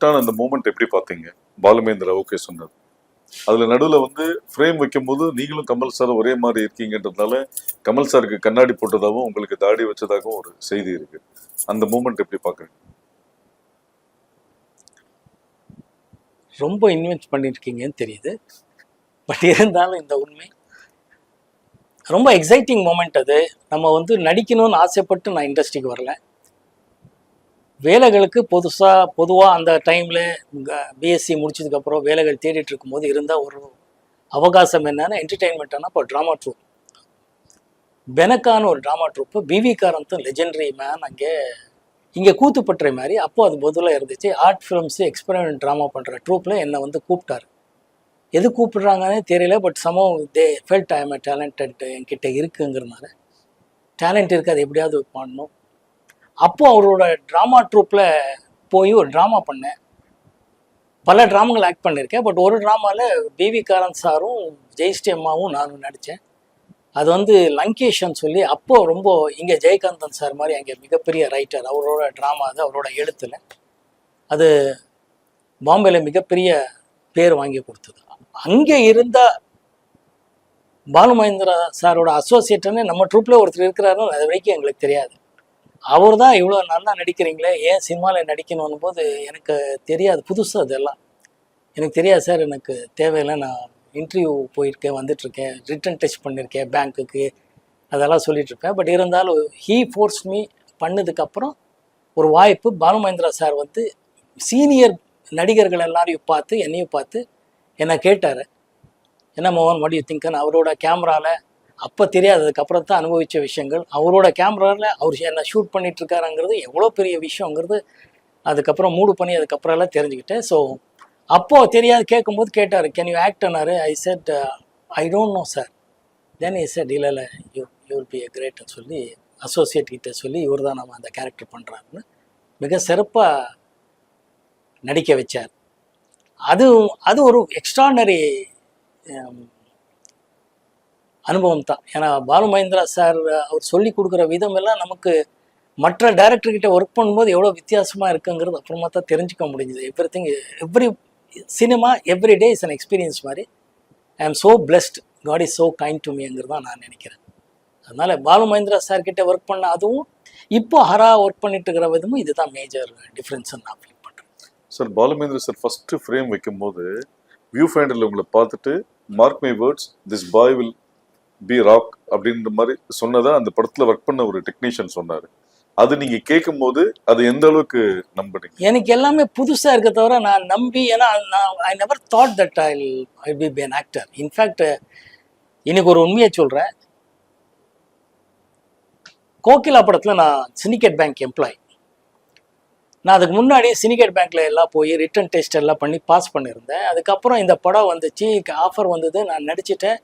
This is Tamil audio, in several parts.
கரெக்டான அந்த மூமெண்ட் எப்படி பார்த்தீங்க? பாலுமேந்திரா ஓகே சொன்னது. அதுல நடுவுல வந்து ஃப்ரேம் வைக்கும்போது நீங்களும் கமல் சார் ஒரே மாதிரி இருக்கீங்கன்றதுனால கமல் சாருக்கு கண்ணாடி போட்டதாகவும் உங்களுக்கு தாடி வச்சதாகவும் ஒரு செய்தி இருக்கு. அந்த மூமெண்ட் எப்படி பாக்குறீங்க ரொம்ப இன்வெஸ்ட் பண்ணியிருக்கீங்கன்னு தெரியுது. பட் இருந்தாலும் இந்த உண்மை. ரொம்ப எக்ஸைட்டிங் மூமெண்ட் அது. நம்ம வந்து நடிக்கணும்னு ஆசைப்பட்டு நான் இண்டஸ்ட்ரிக்கு வரல. வேலைகளுக்கு புதுசாக பொதுவாக அந்த டைமில் பிஎஸ்சி முடிச்சதுக்கப்புறம் வேலைகள் தேடிட்டு இருக்கும்போது இருந்தால் ஒரு அவகாசம் என்னன்னா என்டர்டெயின்மெண்ட்டானா இப்போ ட்ராமா ட்ரூப் பெனக்கான ஒரு ட்ராமா ட்ரூப்பு பிவி காரந்தும் லெஜெண்டரி மேன் அங்கே இங்கே கூத்துப்பற்றை மாதிரி அப்போ அது பொதுவாக இருந்துச்சு. ஆர்ட் ஃபிலிம்ஸு எக்ஸ்பெரிமெண்ட் ட்ராமா பண்ணுற ட்ரூப்பில் என்னை வந்து கூப்பிட்டாரு. எது கூப்பிடுறாங்கன்னே தெரியல but somehow they felt I am talented என்கிட்ட இருக்குங்கிறனால டேலண்ட் இருக்குது அது எப்படியாவது பண்ணணும். அப்போ அவரோட ட்ராமா ட்ரூப்பில் போய் ஒரு ட்ராமா பண்ணேன். பல ட்ராமாகள் ஆக்ட் பண்ணியிருக்கேன் பட் ஒரு ட்ராமாவில் பிவி காரன் சாரும் ஜெயஸ்ரீ அம்மாவும் நானும் நடித்தேன். அது வந்து லங்கேஷன் சொல்லி அப்போ ரொம்ப இங்கே ஜெயகாந்தன் சார் மாதிரி அங்கே மிகப்பெரிய ரைட்டர் அவரோட ட்ராமா அது அவரோட எழுத்துல. அது பாம்பேல மிகப்பெரிய பேர் வாங்கி கொடுத்தது. அங்கே இருந்த பாலு மகேந்திரா சாரோட அசோசியேட்டுன்னு நம்ம ட்ரூப்ல ஒருத்தர் இருக்கிறாருன்னு அது வரைக்கும் எங்களுக்கு தெரியாது. அவர் தான் இவ்வளோ நல்லா நடிக்கிறீங்களே? ஏன் சினிமாவில் நடிக்கணும் போது எனக்கு தெரியாது. புதுசாக அதெல்லாம். எனக்கு தெரியாது சார். எனக்கு தேவையில்லை. நான் இன்டர்வியூ போயிருக்கேன் வந்துட்டுருக்கேன். ரிட்டன் டெஸ்ட் பண்ணியிருக்கேன் பேங்க்குக்கு அதெல்லாம் சொல்லிகிட்ருப்பேன் பட் இருந்தாலும் ஹீ ஃபோர்ஸ் மீ பண்ணதுக்கப்புறம் ஒரு வாய்ப்பு பாலு மகேந்திரா சார் வந்து சீனியர் நடிகர்கள் எல்லாரையும் பார்த்து என்னையும் பார்த்து என்னை கேட்டார். என்ன மோகன் வாட் திங்கன் அவரோட கேமராவில் அப்போ தெரியாததுக்கப்புறம் தான் அனுபவித்த விஷயங்கள். அவரோட கேமராவில் அவர் என்ன ஷூட் பண்ணிட்டு இருக்காருங்கிறது எவ்வளோ பெரிய விஷயங்கிறது அதுக்கப்புறம் மூடு பண்ணி அதுக்கப்புறம் எல்லாம் தெரிஞ்சுக்கிட்டேன். ஸோ அப்போது தெரியாது கேட்கும்போது கேட்டார் can you ஆக்ட்னாரு I said I don't know sir then I said இல்லை இல்லை you you will be a கிரேட்னு சொல்லி அசோசியேட் கிட்ட சொல்லி இவர் தான் நம்ம அந்த கேரக்டர் பண்ணுறாருன்னு மிக சிறப்பாக நடிக்க வச்சார். அது அது ஒரு எக்ஸ்ட்ரானரி அனுபவம் தான் ஏன்னா பாலு மகேந்திரா சார் அவர் சொல்லி கொடுக்குற விதம் எல்லாம் நமக்கு மற்ற டைரக்டர்கிட்ட ஒர்க் பண்ணும்போது எவ்வளோ வித்தியாசமாக இருக்குங்கிறது அப்புறமா தான் தெரிஞ்சுக்க முடிஞ்சுது. Everything every cinema every day is an experience மாதிரி. I am so blessed God is so kind to மீங்கிறது தான் நான் நினைக்கிறேன். அதனால் பாலு மகேந்திரா சார் கிட்ட ஒர்க் பண்ண அதுவும் இப்போ ஹரா ஒர்க் பண்ணிட்டு இருக்கிற விதமும் இதுதான் மேஜர் டிஃப்ரென்ஸ் நான் ஃபீல் பண்ணுறேன் sir Balumahendra sir first frame வைக்கும்போது வியூ ஃபைண்டர்ல உங்களை பார்த்துட்டு mark my words this boy will be rock அப்படின்ற மாதிரி சொன்னதை அந்த படத்துல ஒர்க் பண்ண ஒரு டெக்னீஷியன் சொன்னாரு. அது நீங்க கேட்கும்போது அது எந்த அளவுக்கு நம்புறீங்க எனக்கு எல்லாமே புதுசாக இருக்க தவிர நான் நம்பி ஏன்னா நான் I never thought that I I be be an actor in fact இன்னைக்கு ஒரு உண்மையை சொல்கிறேன் கோகிலா படத்தில் நான் சிண்டிகேட் பேங்க் எம்ப்ளாய் நான் அதுக்கு முன்னாடி சிண்டிகேட் பேங்க்ல எல்லாம் போய் ரிட்டன் டெஸ்ட் எல்லாம் பண்ணி பாஸ் பண்ணியிருந்தேன். அதுக்கப்புறம் இந்த படம் வந்துச்சு ஆஃபர் வந்தது நான் நடிச்சிட்டேன்.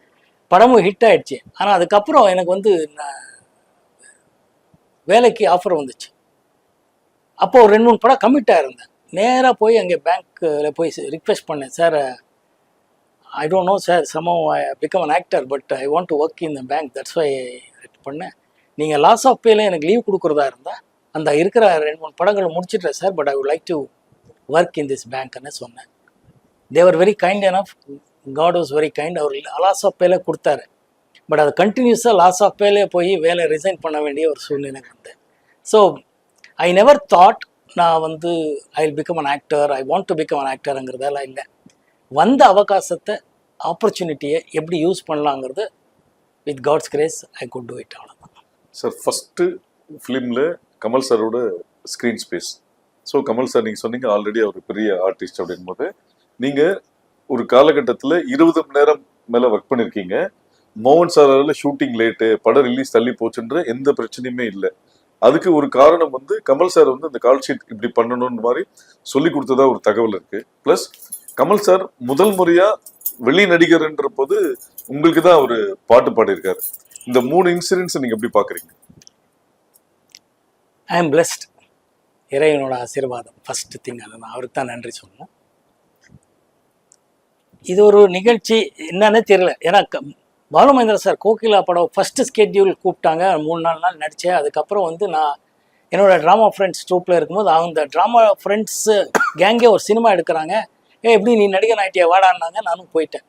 படமும் ஹிட் ஆயிடுச்சு. ஆனால் அதுக்கப்புறம் எனக்கு வந்து நான் வேலைக்கு ஆஃபர் வந்துச்சு. அப்போ ஒரு ரெண்டு மூணு படம் கம்மிட்டாக இருந்தேன் நேராக போய் அங்கே பேங்க்கில் போய் ரிக்வெஸ்ட் பண்ணேன். Sir I don't know sir somehow I become an actor but I want to work in the bank that's why பண்ணேன். நீங்கள் லாஸ் ஆஃப் பேல எனக்கு லீவ் கொடுக்குறதா இருந்தால் அந்த இருக்கிற ரெண்டு மூணு படங்களை முடிச்சிட்டேன் sir but I would like to work in this பேங்க்னு சொன்னேன். They were very kind of God was very kind our lots of பேல கொடுத்தாரு. பட் அது கண்டினியூஸாக லாஸ் ஆஃப் பேலே போய் வேலை ரிசைன் பண்ண வேண்டிய ஒரு சூழ்நிலை வந்து. ஸோ ஐ நெவர் தாட் நான் வந்து I will become an actor I want to become an ஆக்டருங்கிறதெல்லாம் இல்லை. வந்த அவகாசத்தை ஆப்பர்ச்சுனிட்டியை எப்படி use பண்ணலாங்கிறது with God's grace I could do it அவ்வளோதான் சார் ஃபஸ்ட்டு ஃபிலிமில் கமல் சாரோட screen space so Kamal sir நீங்கள் சொன்னீங்க ஆல்ரெடி அவர் பெரிய ஆர்டிஸ்ட் அப்படின் போது நீங்கள் ஒரு காலகட்டத்தில் இருபது மணி நேரம் மேலே ஒர்க் பண்ணியிருக்கீங்க மோகன் சாரால ஷூட்டிங் லேட்டு படம் ரிலீஸ் தள்ளி போச்சுன்ற எந்த பிரச்சனையுமே இல்லை. அதுக்கு ஒரு காரணம் வந்து கமல் சார் வந்து இந்த கால் ஷீட் இப்படி பண்ணணும்னு மாதிரி சொல்லி கொடுத்ததா ஒரு தகவல் இருக்கு. பிளஸ் கமல் சார் முதல் முறையா வெளி நடிகர்ன்ற போது உங்களுக்கு தான் அவர் பாட்டு பாடியிருக்காரு. இந்த மூணு இன்சிடென்ட்ஸ் நீங்க எப்படி பாக்குறீங்க? ஐ எம் பிளெஸ்ட் இறைவனோட ஆசீர்வாதம். ஃபர்ஸ்ட் திங் அதை நான் அவருக்கு தான் நன்றி சொல்லணும். இது ஒரு நிகழ்ச்சி என்னன்னு தெரியல. ஏன்னா க- பாலுமகேந்திர சார் கோகிலா படம் ஃபஸ்ட்டு ஸ்கெட்யூல் கூப்பிட்டாங்க. மூணு நாலு நாள் நடித்தேன் அதுக்கப்புறம் வந்து நான் என்னோடய ட்ராமா ஃப்ரெண்ட்ஸ் ட்ரூப்பில் இருக்கும்போது அவங்க ட்ராமா ஃப்ரெண்ட்ஸு கேங்கே ஒரு சினிமா எடுக்கிறாங்க. ஏ எப்படி நீ நடிகன் ஆகிட்டியா வாடான்னாங்க. நானும் போயிட்டேன்.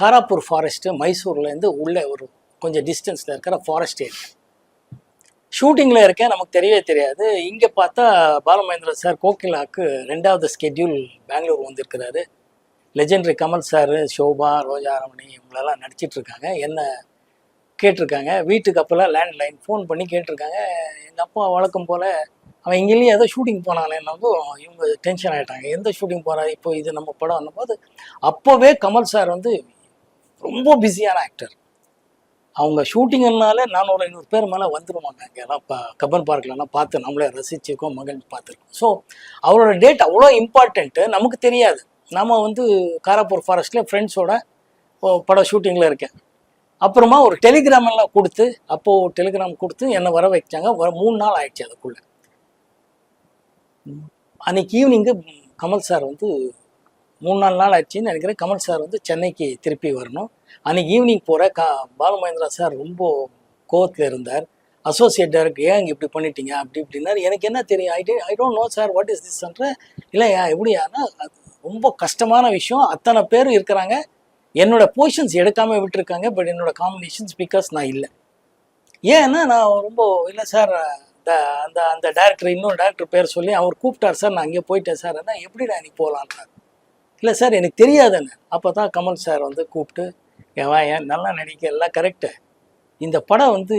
காராப்பூர் ஃபாரஸ்ட்டு மைசூர்லேருந்து உள்ளே ஒரு கொஞ்சம் டிஸ்டன்ஸில் இருக்கிற ஃபாரஸ்ட் ஏரியா ஷூட்டிங்கில் இருக்கேன். நமக்கு தெரியவே தெரியாது. இங்கே பார்த்தா பாலமகேந்திர சார் கோகிலாவுக்கு ரெண்டாவது ஸ்கெட்யூல் பெங்களூர் வந்திருக்கிறாரு. லெஜெண்டரி கமல் சார் ஷோபா ரோஜா ரமணி இவங்களெல்லாம் நடிச்சிட்டு இருக்காங்க என்ன கேட்டிருக்காங்க வீட்டுக்கு அப்போல்லாம் லேண்ட்லைன் ஃபோன் பண்ணி கேட்டிருக்காங்க எங்கள் அப்பா வழக்கம் போல் அவன் இங்கேயும் ஏதோ ஷூட்டிங் போனானேன்னதும் இவங்க டென்ஷன் ஆகிட்டாங்க எந்த ஷூட்டிங் போகிறா இப்போ இது நம்ம படம் போது அப்போவே கமல் சார் வந்து ரொம்ப பிஸியான ஆக்டர் அவங்க ஷூட்டிங்னால நானூறு ஐநூறு பேர் மேலே வந்துருவாங்க. அங்கெல்லாம் இப்போ கப்பன் பார்க்லலாம் பார்த்து நம்மளே ரசிச்சிருக்கோம் மகன் பார்த்துருக்கோம். ஸோ அவரோட டேட் அவ்வளோ இம்பார்ட்டண்ட்டு நமக்கு தெரியாது. நம்ம வந்து காராப்பூர் ஃபாரஸ்ட்டில் ஃப்ரெண்ட்ஸோட படம் ஷூட்டிங்கில் இருக்கேன். அப்புறமா ஒரு டெலிகிராம் எல்லாம் கொடுத்து அப்போது டெலிகிராம் கொடுத்து என்னை வர வைச்சாங்க. வர மூணு நாள் ஆயிடுச்சு அதுக்குள்ளே. அன்னைக்கு ஈவினிங்கு கமல் சார் வந்து மூணு நாலு நாள் ஆச்சுன்னு நினைக்கிறேன். கமல் சார் வந்து சென்னைக்கு திருப்பி வரணும். அன்னைக்கு ஈவினிங் போகிற கா பாலுமகேந்திரா சார் ரொம்ப கோவத்தில் இருந்தார். அசோசியேட் டைரக்டர் ஏன் இங்கே இப்படி பண்ணிட்டீங்க? அப்படி இப்படின்னாரு. எனக்கு என்ன தெரியும்? I I don't know sir what is திஸ்ன்ற இல்லையா எப்படியானா அது ரொம்ப கஷ்டமான விஷயம். அத்தனை பேர் இருக்கிறாங்க. என்னோட போர்ஷன்ஸ் எடுக்காமல் விட்டுருக்காங்க. பட் என்னோட காம்பினேஷன்ஸ் பிகாஸ் நான் இல்லை. ஏன்னா நான் ரொம்ப இல்லை சார் அந்த அந்த அந்த டேரக்டர் இன்னொரு டேரக்டர் பேர் சொல்லி அவர் கூப்பிட்டார் சார் நான் அங்கே போயிட்டேன் சார் என்ன எப்படிடா நீ போகலான்றார் இல்லை சார் எனக்கு தெரியாதுன்னு. அப்போ தான் கமல் சார் வந்து கூப்பிட்டு "ஏன் வா ஏன் நல்லா நடிக்க. எல்லாம் கரெக்டு இந்த படம் வந்து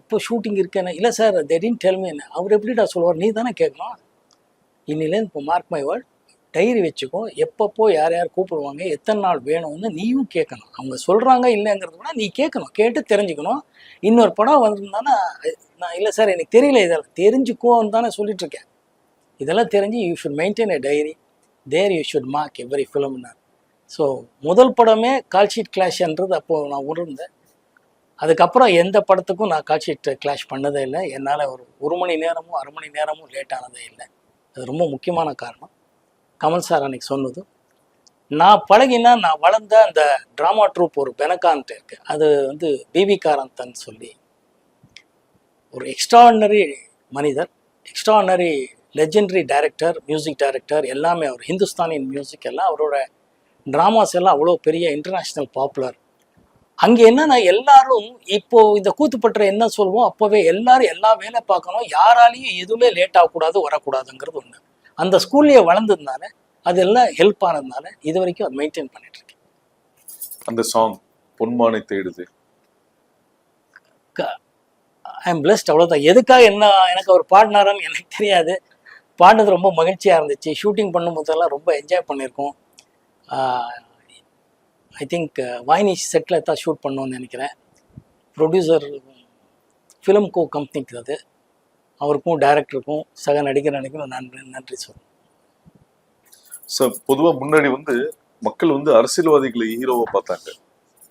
எப்போ ஷூட்டிங் இருக்கேன்னு? இல்லை சார் தெரியும் டெல்மி என்ன. அவர் எப்படிடா சொல்லுவார்? நீ தானே கேட்கணும். இன்னிலேருந்து இப்போ மார்க் மை வேர்ட் டைரி வச்சுக்கோ. எப்பப்போ யார் யார் கூப்பிடுவாங்க எத்தனை நாள் வேணும்னு நீயும் கேட்கணும். அவங்க சொல்கிறாங்க இல்லைங்கிறது கூட நீ கேட்கணும். கேட்டு தெரிஞ்சுக்கணும். இன்னொரு படம் வந்திருந்தானா நான் இல்லை சார் எனக்கு தெரியல இதெல்லாம். தெரிஞ்சுக்கோன்னு தானே சொல்லிட்டுருக்கேன். இதெல்லாம் தெரிஞ்சு you should maintain a diary there you should mark every ஃபிலிம்னார் so முதல் படமே கால்ஷீட் கிளாஷ்ன்றது அப்போது நான் உணர்ந்தேன். அதுக்கப்புறம் எந்த படத்துக்கும் நான் கால்ஷீட் கிளாஷ் பண்ணதே இல்லை. என்னால் ஒரு ஒரு மணி நேரமும் அரை மணி நேரமும் லேட் ஆனதே இல்லை. அது ரொம்ப முக்கியமான காரணம். கமல் சார் அன்னைக்கு சொன்னது நான் பழகினா நான் வளர்ந்த அந்த ட்ராமா ட்ரூப் ஒரு பெனகான்ட்டு இருக்கு. அது வந்து பிபி காரந்தன் சொல்லி ஒரு எக்ஸ்ட்ராடினரி மனிதர் extraordinary legendary director music director எல்லாமே அவர் ஹிந்துஸ்தானின் மியூசிக் எல்லாம் அவரோட ட்ராமாஸ் எல்லாம் அவ்வளோ பெரிய இன்டர்நேஷ்னல் பாப்புலர் அங்கே என்னன்னா எல்லாரும் இப்போ இந்த கூத்துப்பற்ற என்ன சொல்லுவோம் அப்போவே எல்லாரும் எல்லா வேலை பார்க்கணும் யாராலையும் எதுவுமே லேட் ஆகக்கூடாது வரக்கூடாதுங்கிறது ஒன்று அந்த ஸ்கூல்லேயே வளர்ந்ததுனால அதெல்லாம் ஹெல்ப் ஆனதுனால இது வரைக்கும் அது மெயின்டைன் பண்ணிட்டு இருக்கேன் அந்த சாங் பொன்மானை தேடுது. ஐ எம் பிளஸ்ட் அவ்வளோதான் எதுக்காக என்ன எனக்கு அவர் பாடினாரான்னு எனக்கு தெரியாது. பாடினது ரொம்ப மகிழ்ச்சியாக இருந்துச்சு. ஷூட்டிங் பண்ணும்போதெல்லாம் ரொம்ப என்ஜாய் பண்ணியிருக்கோம். ஐ திங்க் வாய்னி செட்டில் தான் ஷூட் பண்ணோன்னு நினைக்கிறேன். ப்ரொடியூசர் ஃபிலிம் கோ கம்பெனிக்கு அது. அவருக்கும் டைரக்டருக்கும் சக நடிகர் நடிகரும் நன்றி நன்றி சொல்லுங்கள் சார் பொதுவா முன்னாடி வந்து மக்கள் வந்து அரசியல்வாதிகளை ஹீரோவா பார்த்தாங்க.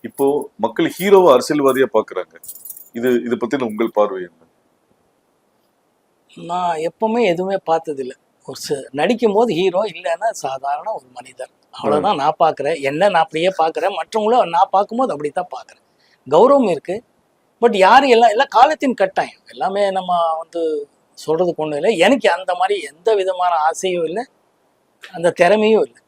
இப்போ மக்கள் ஹீரோவை அரசியல்வாதியா பாக்குறாங்க இது இதை பத்தின உங்கள் பார்வை என்ன? நான் எப்பவுமே எதுவுமே பார்த்ததில்ல. ஒரு நடிக்கும் போது ஹீரோ இல்லைன்னா சாதாரண ஒரு மனிதர் அவ்வளோதான் நான் பார்க்குறேன். என்ன நான் அப்படியே பார்க்குறேன். மற்றவங்களும் நான் பார்க்கும்போது அப்படி தான் பார்க்குறேன். கௌரவம் இருக்குது பட் யார் எல்லாம் எல்லாம் காலத்தின் கட்டாயம். எல்லாமே நம்ம வந்து சொல்கிறதுக்கு ஒன்றும் இல்லை எனக்கு அந்த மாதிரி எந்த விதமான ஆசையும் இல்லை. அந்த திறமையும் இல்லை.